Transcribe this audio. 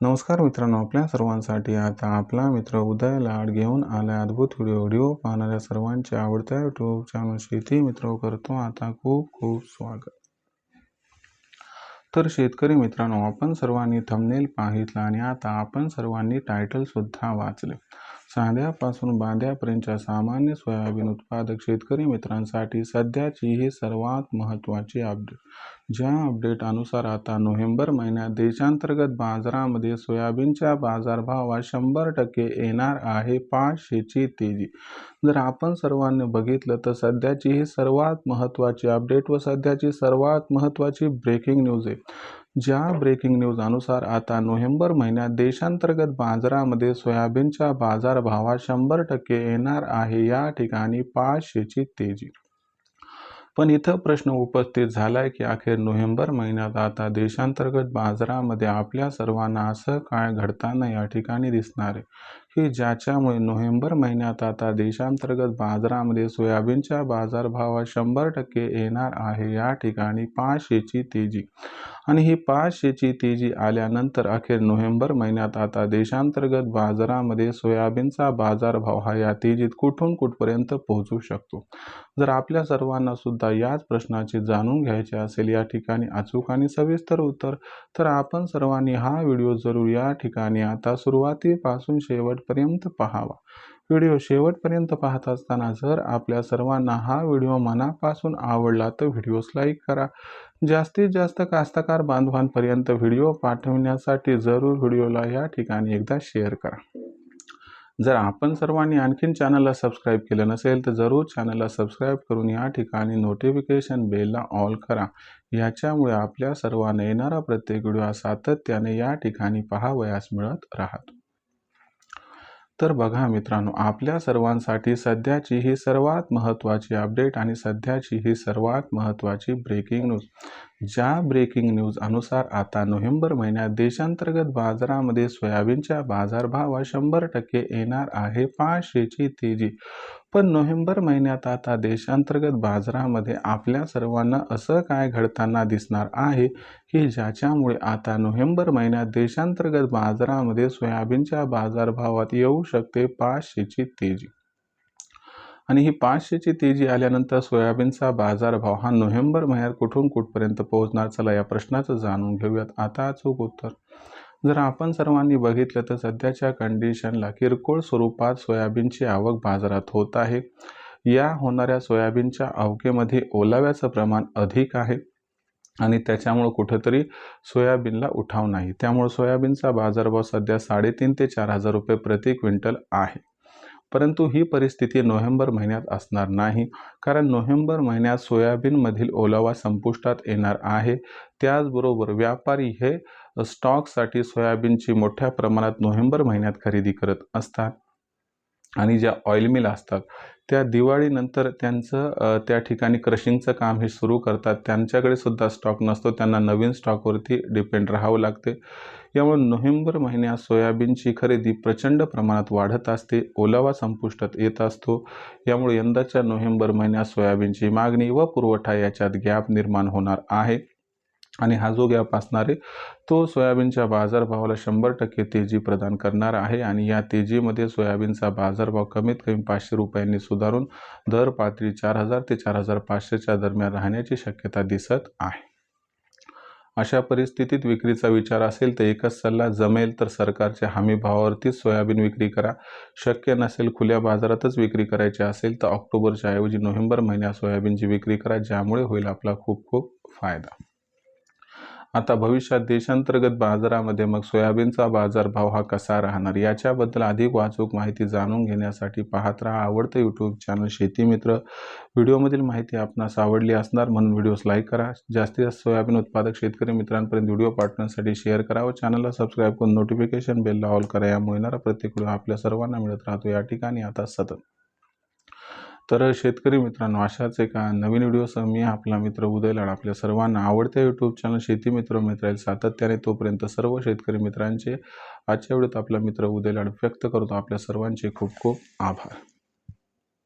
नमस्कार मित्रांनो आपल्या सर्वांसाठी आता आपला मित्र उदय लाड घेऊन आला अद्भुत व्हिडिओ व्हिडिओ पाहणाऱ्या सर्वांच्या आवडत्या युट्यूब चॅनल शेती मित्र करतो आता खूप खूप स्वागत. तर शेतकरी मित्रांनो आपण सर्वांनी थंबनेल पाहितला आणि आता आपण सर्वांनी टायटल सुद्धा वाचले. साध्यापासून बांध्यापर्यंतच्या सामान्य सोयाबीन उत्पादक शेतकरी मित्रांसाठी सध्याची ही सर्वात महत्त्वाची अपडेट ज्या अपडेट अनुसार आता नोव्हेंबर महिन्यात देशांतर्गत बाजारामध्ये सोयाबीनच्या बाजारभावात शंभर टक्के येणार आहे पाचशेची तेजी. जर आपण सर्वांनी बघितलं तर सध्याची ही सर्वात महत्त्वाची अपडेट व सध्याची सर्वात महत्त्वाची ब्रेकिंग न्यूज आहे. ज्या ब्रेकिंग न्यूज अनुसार आता नोव्हेंबर महिन्यात देशांतर्गत बाजारामध्ये सोयाबीनच्या बाजारभावात शंभर टक्के येणार आहे या ठिकाणी पाचशेची तेजी. पण इथं प्रश्न उपस्थित झाला आहे की अखेर नोव्हेंबर महिन्यात आता देशांतर्गत बाजारामध्ये आपल्या सर्वांना असं काय घडताना या ठिकाणी दिसणार आहे? की ज्याच्यामुळे नोव्हेंबर महिन्यात आता देशांतर्गत बाजारामध्ये सोयाबीनच्या बाजारभावात शंभर टक्के येणार आहे. या ठिकाणी पाचशेची तेजी. आणि ही पाचशेची तेजी आल्यानंतर अखेर नोव्हेंबर महिन्यात आता देशांतर्गत बाजारामध्ये सोयाबीनचा बाजारभाव हा या तेजीत कुठून कुठपर्यंत पोहोचू शकतो? जर आपल्या सर्वांना सुद्धा याच प्रश्नाचे जाणून घ्यायचे असेल या ठिकाणी अचूक आणि सविस्तर उत्तर तर आपण सर्वांनी हा व्हिडिओ जरूर या ठिकाणी. आता सुरुवातीपासून शेवट शेवटपर्यंत पाहावा. व्हिडिओ शेवटपर्यंत पाहत असताना जर आपल्या सर्वांना हा व्हिडिओ मनापासून आवडला तर व्हिडिओस लाईक करा. जास्तीत जास्त कास्तकार बांधवांपर्यंत व्हिडिओ पाठवण्यासाठी जरूर व्हिडिओला या ठिकाणी एकदा शेअर करा. जर आपण सर्वांनी आणखीन चॅनलला सबस्क्राईब केलं नसेल तर जरूर चॅनलला सबस्क्राईब करून या ठिकाणी नोटिफिकेशन बेलला ऑल करा. याच्यामुळे आपल्या सर्वांना येणारा प्रत्येक व्हिडिओ सातत्याने या ठिकाणी पाहावयास मिळत राहतो. तर बघा मित्रांनो आपल्या सर्वांसाठी सध्याची ही सर्वात महत्त्वाची अपडेट आणि सध्याची ही सर्वात महत्त्वाची ब्रेकिंग न्यूज ज्या ब्रेकिंग न्यूज अनुसार आता नोव्हेंबर महिन्यात देशांतर्गत बाजारामध्ये सोयाबीनच्या बाजारभावात शंभर टक्के येणार आहे पाचशेची तेजी. पण नोव्हेंबर महिन्यात आता देशांतर्गत बाजारामध्ये आपल्या सर्वांना असं काय घडताना दिसणार आहे की ज्याच्यामुळे आता नोव्हेंबर महिन्यात देशांतर्गत बाजारामध्ये सोयाबीनच्या बाजारभावात येऊ शकते पाचशेची तेजी. आणि ही पाचशेची तेजी आल्यानंतर सोयाबीनचा बाजारभाव हा नोव्हेंबर महिन्यात कुठून कुठपर्यंत पोहोचणार? चला या प्रश्नाचं जाणून घेऊयात. आता अचूक उत्तर. जर आपण सर्वांनी बघितलं तर सध्याच्या कंडिशनला किरकोळ स्वरूपात सोयाबीनची आवक बाजारात होत आहे. या होणाऱ्या सोयाबीनच्या आवकेमध्ये ओलाव्याचं प्रमाण अधिक आहे आणि त्याच्यामुळं कुठंतरी सोयाबीनला उठाव नाही. त्यामुळे सोयाबीनचा बाजारभाव सध्या साडेतीन ते चार हजार रुपये प्रति क्विंटल आहे. परंतु ही परिस्थिती नोव्हेंबर महिन्यात असणार नाही. कारण नोव्हेंबर महिन्यात सोयाबीनमधील ओलावा संपुष्टात येणार आहे. त्याचबरोबर व्यापारी हे स्टॉकसाठी सोयाबीनची मोठ्या प्रमाणात नोव्हेंबर महिन्यात खरेदी करत असतात. आणि ज्या ऑइल मिल असतात त्या दिवाळीनंतर त्यांचं त्या ठिकाणी क्रशिंगचं काम हे सुरू करतात. त्यांच्याकडे सुद्धा स्टॉक नसतो. त्यांना नवीन स्टॉकवरती डिपेंड राहावं लागते. यामुळे नोव्हेंबर महिन्यात सोयाबीनची खरेदी प्रचंड प्रमाणात वाढत असते. ओलावा संपुष्टात येत असतो. यामुळे यंदाच्या नोव्हेंबर महिन्यात सोयाबीनची मागणी व पुरवठा याच्यात गॅप निर्माण होणार आहे. आणि हा जो गॅप असणार आहे तो सोयाबीनच्या बाजारभावाला शंभर टक्के तेजी प्रदान करणार आहे आणि या तेजीमध्ये सोयाबीनचा बाजारभाव कमीत कमी पाचशे रुपयांनी सुधारून दर पातळी चार हजार ते चार हजार पाचशेच्या दरम्यान राहण्याची शक्यता दिसत आहे. अशा परिस्थितीत विक्रीचा विचार असेल तर एकच सल्ला जमेल तर सरकारच्या हमी भावावरतीच सोयाबीन विक्री करा. शक्य नसेल खुल्या बाजारातच विक्री करायची असेल तर ऑक्टोबरच्या ऐवजी नोव्हेंबर महिन्यात सोयाबीनची विक्री करा ज्यामुळे होईल आपला खूप खूप फायदा. आता भविष्यात देशांतर्गत बाजारामध्ये मग सोयाबीनचा बाजारभाव हा कसा राहणार? याच्याबद्दल अधिक वाचूक माहिती जाणून घेण्यासाठी पाहत राहा आवडतं यूट्यूब चॅनल शेती मित्र. व्हिडिओमधील माहिती आपणास आवडली असणार म्हणून व्हिडिओस लाईक करा. जास्तीत जास्त सोयाबीन उत्पादक शेतकरी मित्रांपर्यंत व्हिडिओ पाठवण्यासाठी शेअर करा व चॅनलला सबस्क्राईब करून नोटिफिकेशन बेलला ऑल करा. यामुळे येणारा प्रत्येक व्हिडिओ आपल्या सर्वांना मिळत राहतो. या ठिकाणी आता सतत तर शेतकरी मित्रांनो अशाच एका नवीन व्हिडिओसह मी आपला मित्र उदय लाड आपल्या सर्वांना आवडत्या यूट्यूब चॅनल शेती मित्र मित्र सातत्याने तोपर्यंत सर्व शेतकरी मित्रांचे आजच्या वेळेत आपला मित्र उदय लाड व्यक्त करतो. आपल्या सर्वांचे खूप खूप आभार.